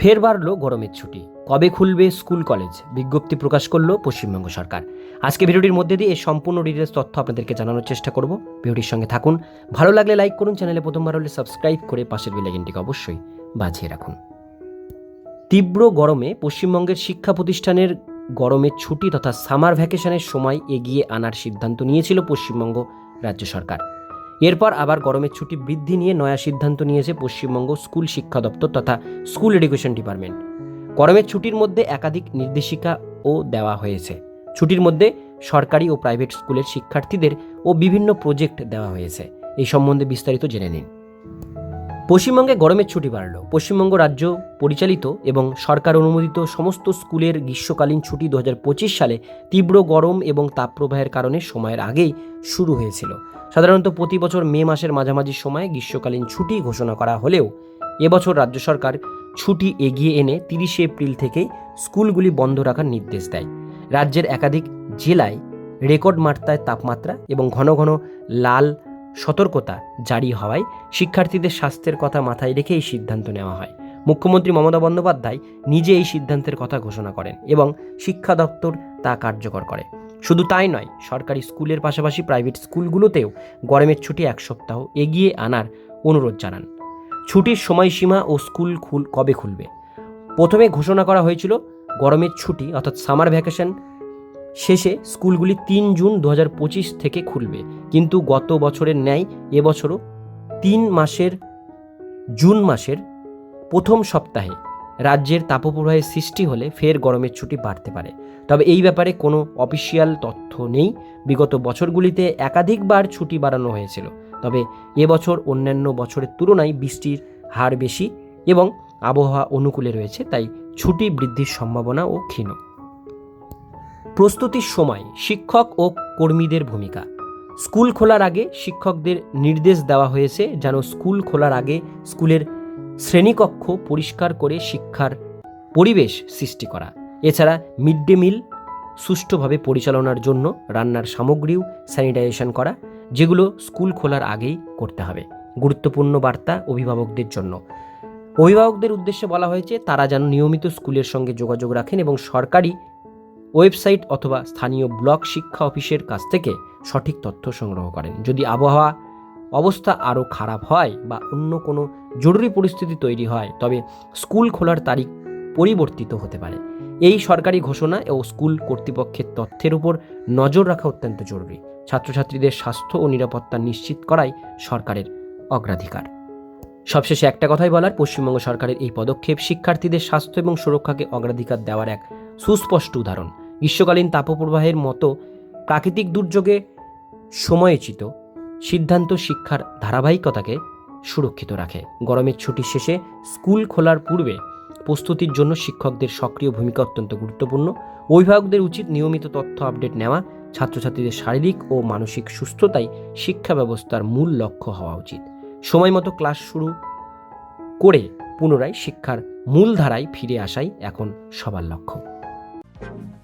ফের বাড়লো গরমের ছুটি। কবে খুলবে স্কুল কলেজ? বিজ্ঞপ্তি প্রকাশ করল পশ্চিমবঙ্গ সরকার। আজকে ভিডিওটির মধ্যে দিয়ে এই সম্পূর্ণ ডিটেলস তথ্য আপনাদেরকে জানানোর চেষ্টা করব। ভিডিওটির সঙ্গে থাকুন। ভালো লাগলে লাইক করুন, চ্যানেলে প্রথমবার হলে সাবস্ক্রাইব করে পাশের বেলাইকনটিকে অবশ্যই বাজিয়ে রাখুন। তীব্র গরমে পশ্চিমবঙ্গের শিক্ষা প্রতিষ্ঠানের গরমের ছুটি তথা সামার ভ্যাকেশনের সময় এগিয়ে আনার সিদ্ধান্ত নিয়েছিল পশ্চিমবঙ্গ রাজ্য সরকার। এরপর আবার গরমের ছুটি বৃদ্ধি নিয়ে নয়া সিদ্ধান্ত নিয়েছে পশ্চিমবঙ্গ স্কুল শিক্ষা দপ্তর তথা স্কুল এডুকেশন ডিপার্টমেন্ট। গরমের ছুটির মধ্যে একাধিক নির্দেশিকা ও দেওয়া হয়েছে। ছুটির মধ্যে সরকারি ও প্রাইভেট স্কুলের শিক্ষার্থীদের ও বিভিন্ন প্রজেক্ট দেওয়া হয়েছে। এই সম্বন্ধে বিস্তারিত জেনে নিন। পশ্চিমবঙ্গে গরমের ছুটি বাড়ল। পশ্চিমবঙ্গ রাজ্য পরিচালিত এবং সরকার অনুমোদিত সমস্ত স্কুলের গ্রীষ্মকালীন ছুটি দু হাজার পঁচিশ সালে তীব্র গরম এবং তাপপ্রবাহের কারণে সময়ের আগেই শুরু হয়েছিল। সাধারণত প্রতি বছর মে মাসের মাঝামাঝি সময়ে গ্রীষ্মকালীন ছুটি ঘোষণা করা হলেও এবছর রাজ্য সরকার ছুটি এগিয়ে এনে তিরিশে এপ্রিল থেকে স্কুলগুলি বন্ধ রাখার নির্দেশ দেয়। রাজ্যের একাধিক জেলায় রেকর্ড মাত্রায় তাপমাত্রা এবং ঘন ঘন লাল সতর্কতা জারি হওয়ায় শিক্ষার্থীদের স্বাস্থ্যের কথা মাথায় রেখে এই সিদ্ধান্ত নেওয়া হয়। মুখ্যমন্ত্রী মমতা বন্দ্যোপাধ্যায় নিজে এই সিদ্ধান্তের কথা ঘোষণা করেন এবং শিক্ষা দপ্তর তা কার্যকর করে। শুধু তাই নয়, সরকারি স্কুলের পাশাপাশি প্রাইভেট স্কুলগুলোতেও গরমের ছুটি এক সপ্তাহ এগিয়ে আনার অনুরোধ জানান। ছুটির সময়সীমা ও স্কুল খুল, কবে খুলবে? প্রথমে ঘোষণা করা হয়েছিল গরমের ছুটি, অর্থাৎ সামার ভ্যাকেশন শেষে স্কুলগুলি তিন জুন দু হাজার পঁচিশ থেকে খুলবে। কিন্তু গত বছরের ন্যায় এবছরও তিন মাসের জুন মাসের প্রথম সপ্তাহে রাজ্যের তাপপ্রবাহের সৃষ্টি হলে ফের গরমের ছুটি বাড়তে পারে। তবে এই ব্যাপারে কোনো অফিসিয়াল তথ্য নেই। বিগত বছরগুলিতে একাধিকবার ছুটি বাড়ানো হয়েছিল। তবে এবছর অন্যান্য বছরের তুলনায় বৃষ্টির হার বেশি এবং আবহাওয়া অনুকূলে রয়েছে, তাই ছুটি বৃদ্ধির সম্ভাবনা ও ক্ষীণ। প্রস্তুতির সময় শিক্ষক ও কর্মীদের ভূমিকা। স্কুল খোলার আগে শিক্ষকদের নির্দেশ দেওয়া হয়েছে যেন স্কুল খোলার আগে স্কুলের শ্রেণীকক্ষ পরিষ্কার করে শিক্ষার পরিবেশ সৃষ্টি করা। এছাড়া মিড ডে মিল সুষ্ঠুভাবে পরিচালনার জন্য রান্নার সামগ্রীও স্যানিটাইজেশন করা, যেগুলো স্কুল খোলার আগেই করতে হবে। গুরুত্বপূর্ণ বার্তা অভিভাবকদের জন্য। অভিভাবকদের উদ্দেশ্যে বলা হয়েছে, তারা যেন নিয়মিত স্কুলের সঙ্গে যোগাযোগ রাখেন এবং সরকারি ওয়েবসাইট অথবা স্থানীয় ব্লক শিক্ষা অফিসের কাছ থেকে সঠিক তথ্য সংগ্রহ করেন। যদি আবহাওয়া অবস্থা আরও খারাপ হয় বা অন্য কোনো জরুরি পরিস্থিতি তৈরি হয়, তবে স্কুল খোলার তারিখ পরিবর্তিত হতে পারে। এই সরকারি ঘোষণা ও স্কুল কর্তৃপক্ষের তথ্যের উপর নজর রাখা অত্যন্ত জরুরি। ছাত্রছাত্রীদের স্বাস্থ্য ও নিরাপত্তা নিশ্চিত করাই সরকারের অগ্রাধিকার। সবশেষে একটা কথাই বলার, পশ্চিমবঙ্গ সরকারের এই পদক্ষেপ শিক্ষার্থীদের স্বাস্থ্য এবং সুরক্ষাকে অগ্রাধিকার দেওয়ার এক সুস্পষ্ট উদাহরণ। গ্রীষ্মকালীন তাপপ্রবাহের মতো প্রাকৃতিক দুর্যোগে সময়োচিত সিদ্ধান্ত শিক্ষার ধারাবাহিকতাকে সুরক্ষিত রাখে। গরমের ছুটি শেষে স্কুল খোলার পূর্বে প্রস্তুতির জন্য শিক্ষকদের সক্রিয় ভূমিকা অত্যন্ত গুরুত্বপূর্ণ। অভিভাবকদের উচিত নিয়মিত তথ্য আপডেট নেওয়া। ছাত্রছাত্রীদের শারীরিক ও মানসিক সুস্থতাই শিক্ষা ব্যবস্থার মূল লক্ষ্য হওয়া উচিত। সময় মতো ক্লাস শুরু করে পুনরায় শিক্ষার মূল ধারায় ফিরে আসাই এখন সবার লক্ষ্য। you